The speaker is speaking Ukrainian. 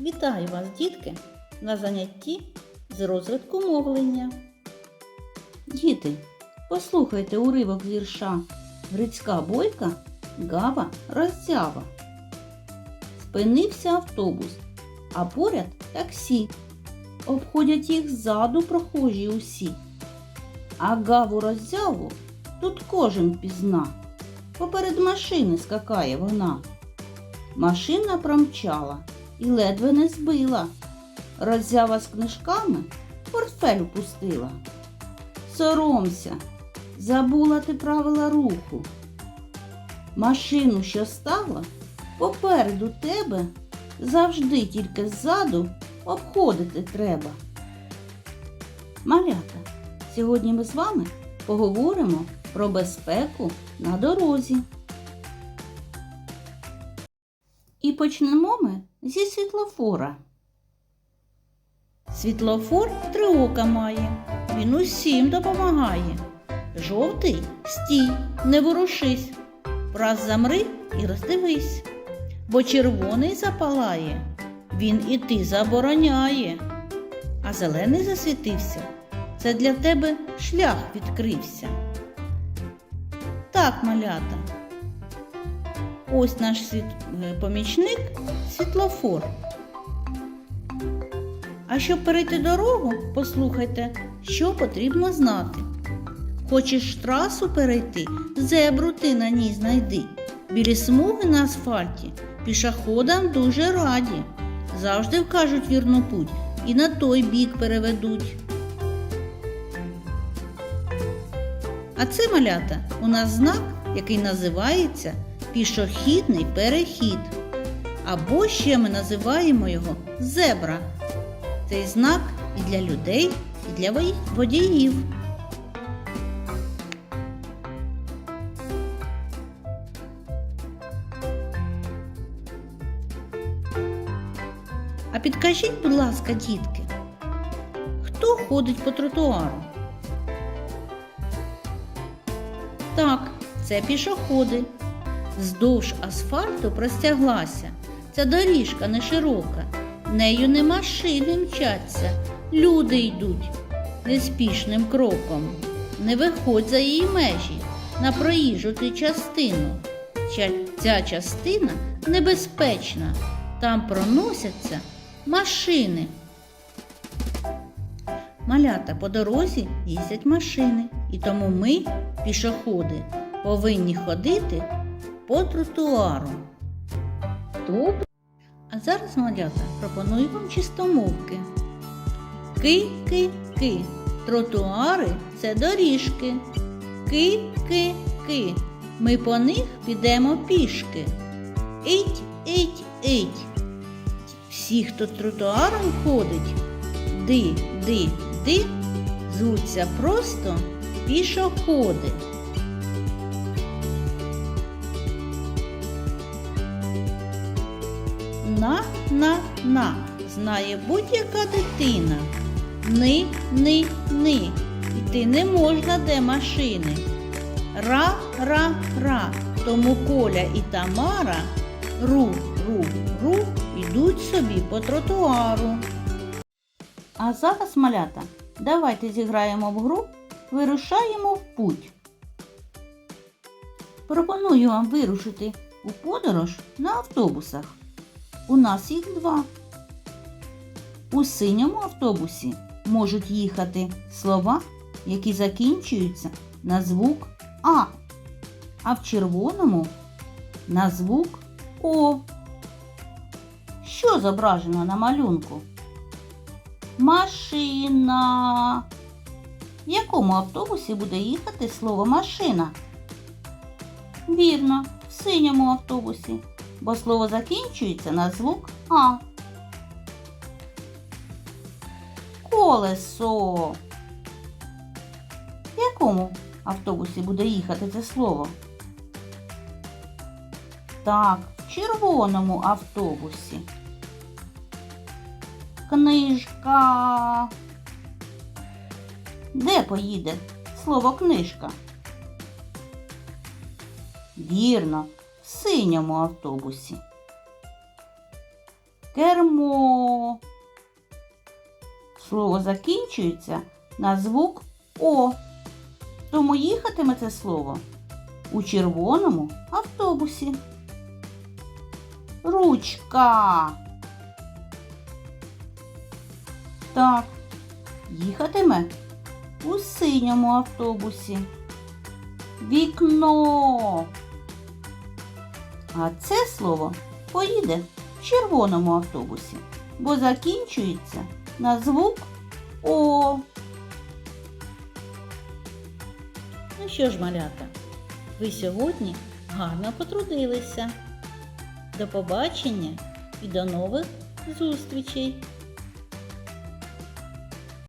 Вітаю вас, дітки, на занятті з розвитку мовлення. Діти, послухайте уривок вірша Грицька бойка Гава роззява. Спинився автобус, а поряд таксі. Обходять їх ззаду прохожі усі. А гаву роззяву тут кожен пізна. Поперед машини скакає вона. Машина промчала і ледве не збила. Роззява з книжками портфель упустила. Соромся, забула ти правила руху. Машину, що стала, попереду тебе завжди тільки ззаду обходити треба. Малята, сьогодні ми з вами поговоримо про безпеку на дорозі. І почнемо ми зі світлофора. Світлофор три ока має, він усім допомагає. Жовтий стій, не ворушись, враз замри і роздивись, бо червоний запалає, він іти забороняє, а зелений засвітився. Це для тебе шлях відкрився. Так, малята. Ось наш е, помічник світлофор. А щоб перейти дорогу, послухайте, що потрібно знати. Хочеш трасу перейти, зебру ти на ній знайди. Білі смуги на асфальті пішоходам дуже раді. Завжди вкажуть вірну путь і на той бік переведуть. А це малята у нас знак, який називається пішохідний перехід. Або ще ми називаємо його зебра. Цей знак і для людей, і для водіїв. А підкажіть, будь ласка, дітки, хто ходить по тротуару? Так, це пішоходи. Здовж асфальту простяглася. Ця доріжка не широка. Нею не машини мчаться, люди йдуть неспішним кроком. Не виходь за її межі на проїжджу ти частину. Ця, частина небезпечна. Там проносяться машини. Малята по дорозі їздять машини, і тому ми, пішоходи, повинні ходити по тротуару. Добре. А зараз, малята, пропоную вам чистомовки. Ки-ки-ки. Тротуари це доріжки. Ки-ки-ки. Ми по них підемо пішки. Іть, іть, іть. Всі, хто тротуаром ходить, ди, ди, ди, звуться просто пішоходи. На, на, на, знає будь-яка дитина. Ни, ни, ни. Іти не можна де машини. Ра, ра, ра. Тому Коля і Тамара ру, ру, ру йдуть собі по тротуару. А зараз, малята, давайте зіграємо в гру, вирушаємо в путь. Пропоную вам вирушити у подорож на автобусах. У нас їх два. У синьому автобусі можуть їхати слова, які закінчуються на звук А, а в червоному на звук О. Що зображено на малюнку? Машина. В якому автобусі буде їхати слово машина? Вірно, в синьому автобусі, бо слово закінчується на звук А. Колесо. В якому автобусі буде їхати це слово? Так, в червоному автобусі. Книжка. Де поїде слово книжка? Вірно, синьому автобусі. кермо. Слово закінчується на звук О. Тому їхатиме це слово у червоному автобусі. Ручка. Так, їхатиме у синьому автобусі. Вікно. А це слово поїде в червоному автобусі, бо закінчується на звук О. Ну що ж, малята, ви сьогодні гарно потрудилися. До побачення і до нових зустрічей!